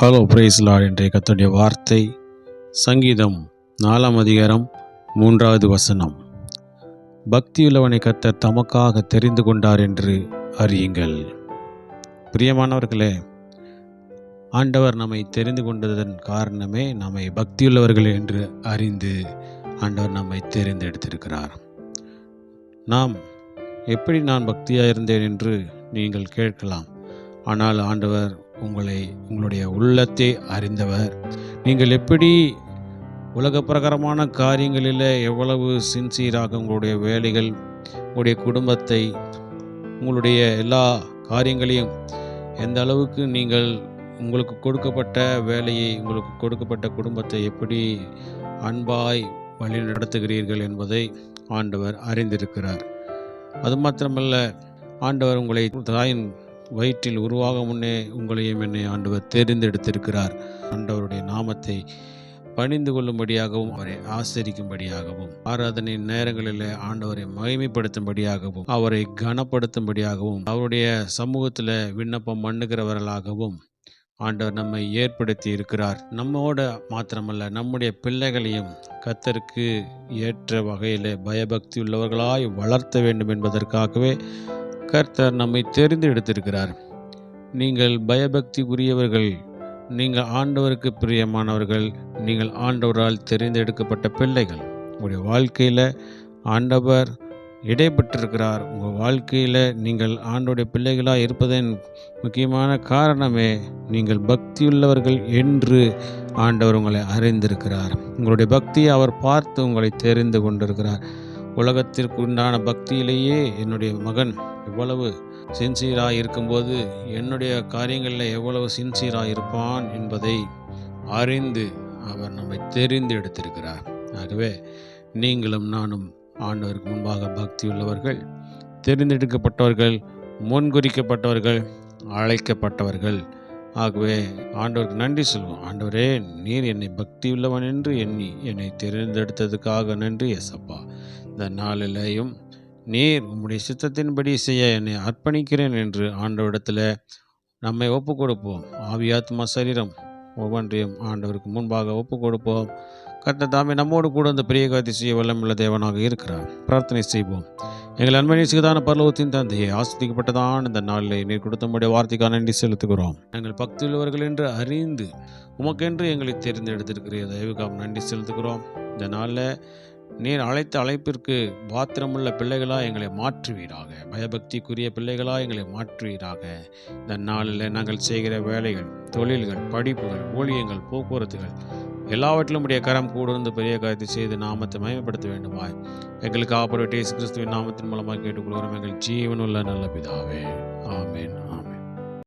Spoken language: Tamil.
ஹலோ பிரைஸ் என்ற கத்துடைய வார்த்தை சங்கீதம் நாலாம் அதிகாரம் மூன்றாவது வசனம். பக்தியுள்ளவனை கத்த தமக்காக தெரிந்து கொண்டார் என்று அறியுங்கள். பிரியமானவர்களே ஆண்டவர் நம்மை தெரிந்து கொண்டதன் காரணமே நம்மை பக்தியுள்ளவர்கள் என்று அறிந்து ஆண்டவர் நம்மை தெரிந்தெடுத்திருக்கிறார். நாம் எப்படி நான் பக்தியாக இருந்தேன் என்று நீங்கள் கேட்கலாம். ஆனால் ஆண்டவர் உங்களை உங்களுடைய உள்ளத்தை அறிந்தவர். நீங்கள் எப்படி உலக பிரகாரமான காரியங்களில் எவ்வளவு சின்சியராக உங்களுடைய வேலைகள் உங்களுடைய குடும்பத்தை உங்களுடைய எல்லா காரியங்களையும் எந்த அளவுக்கு நீங்கள் உங்களுக்கு கொடுக்கப்பட்ட வேலையை உங்களுக்கு கொடுக்கப்பட்ட குடும்பத்தை எப்படி அன்பாய் வழி நடத்துகிறீர்கள் என்பதை ஆண்டவர் அறிந்திருக்கிறார். அது மாத்திரமல்ல ஆண்டவர் உங்களை தாயின் வயிற்றில் உருவாக முன்னே உங்களையும் என்னை ஆண்டவர் தேர்ந்தெடுத்திருக்கிறார். ஆண்டவருடைய நாமத்தை பணிந்து கொள்ளும்படியாகவும் அவரை ஆசரிக்கும்படியாகவும் ஆராதனை நேரங்களில் ஆண்டவரை மகிமைப்படுத்தும்படியாகவும் அவரை கனப்படுத்தும்படியாகவும் அவருடைய சமூகத்தில் விண்ணப்பம் பண்ணுகிறவர்களாகவும் ஆண்டவர் நம்மை ஏற்படுத்தி இருக்கிறார் நம்மோட மாத்திரமல்ல நம்முடைய பிள்ளைகளையும் கத்தருக்கு ஏற்ற வகையில் பயபக்தி உள்ளவர்களாய் வளர்த்த வேண்டும் என்பதற்காகவே கர்த்தர் நம்மை தெரிந்து எடுத்திருக்கிறார் நீங்கள் பயபக்தி உரியவர்கள் நீங்கள் ஆண்டவருக்கு பிரியமானவர்கள் நீங்கள் ஆண்டவரால் தெரிந்தெடுக்கப்பட்ட பிள்ளைகள். உங்களுடைய வாழ்க்கையில் ஆண்டவர் இடைப்பட்டிருக்கிறார். உங்கள் வாழ்க்கையில் நீங்கள் ஆண்டோடைய பிள்ளைகளாக இருப்பதன் முக்கியமான காரணமே நீங்கள் பக்தியுள்ளவர்கள் என்று ஆண்டவர் உங்களை அறிந்திருக்கிறார். உங்களுடைய பக்தியை அவர் பார்த்து உங்களை தெரிந்து கொண்டிருக்கிறார். உலகத்திற்கு உண்டான பக்தியிலேயே என்னுடைய மகன் எவ்வளவு சின்சியராக இருக்கும்போது என்னுடைய காரியங்களில் எவ்வளவு சின்சியராக இருப்பான் என்பதை அறிந்து அவர் நம்மை தெரிந்து எடுத்திருக்கிறார். ஆகவே நீங்களும் நானும் ஆண்டவருக்கு முன்பாக பக்தி உள்ளவர்கள் தெரிந்தெடுக்கப்பட்டவர்கள் முன்குறிக்கப்பட்டவர்கள் அழைக்கப்பட்டவர்கள். ஆகவே ஆண்டவருக்கு நன்றி சொல்வோம். ஆண்டவரே நீர் என்னை பக்தி உள்ளவன் என்று எண்ணி என்னை தெரிந்தெடுத்ததுக்காக நன்றி எசப்பா இந்த நாளிலேயும் நீர் உம்முடைய சித்தத்தின்படி செய்ய என்னை அர்ப்பணிக்கிறேன் என்று ஆண்டவரிடத்தில் நம்மை ஒப்பு கொடுப்போம் ஆவியாத்மா சரீரம் ஒவ்வொன்றையும் ஆண்டவருக்கு முன்பாக ஒப்பு கொடுப்போம் கர்த்த தாமே நம்மோடு கூட அந்த பெரிய காத்தி செய்ய வல்லமுள்ள தேவனாக இருக்கிறார். பிரார்த்தனை செய்வோம். எங்கள் அன்பனை சிகதான பரலோகத்தின் தந்தையை ஆசிரிக்கப்பட்டதான் இந்த நாளில் நீர் கொடுத்தமுடைய வார்த்தைக்காக நன்றி செலுத்துகிறோம். நாங்கள் பக்தியுள்ளவர்கள் என்று அறிந்து உமக்கென்று எங்களை தேர்ந்தெடுத்திருக்கிற தயவுக்காக நன்றி செலுத்துகிறோம். இந்த நாளில் நீர் அழைத்த அழைப்பிற்கு பாத்திரமுள்ள பிள்ளைகளாக எங்களை மாற்றுவீராக. பயபக்திக்குரிய பிள்ளைகளாக எங்களை மாற்றுவீராக. இந்த நாளில் நாங்கள் செய்கிற வேலைகள் தொழில்கள் படிப்புகள் ஊழியங்கள் போக்குவரத்துகள் எல்லாவற்றிலும் உடைய கரம் கூட இருந்து பெரிய காரியத்தை செய்து நாமத்தை மயமப்படுத்த வேண்டுமாய். எங்களுக்கு ஆப்பரேட் கிறிஸ்துவின் நாமத்தின் மூலமாக கேட்டுக்கொள்கிறோம். எங்கள் ஜீவனுள்ள நல்ல பிதாவே. ஆமேன்.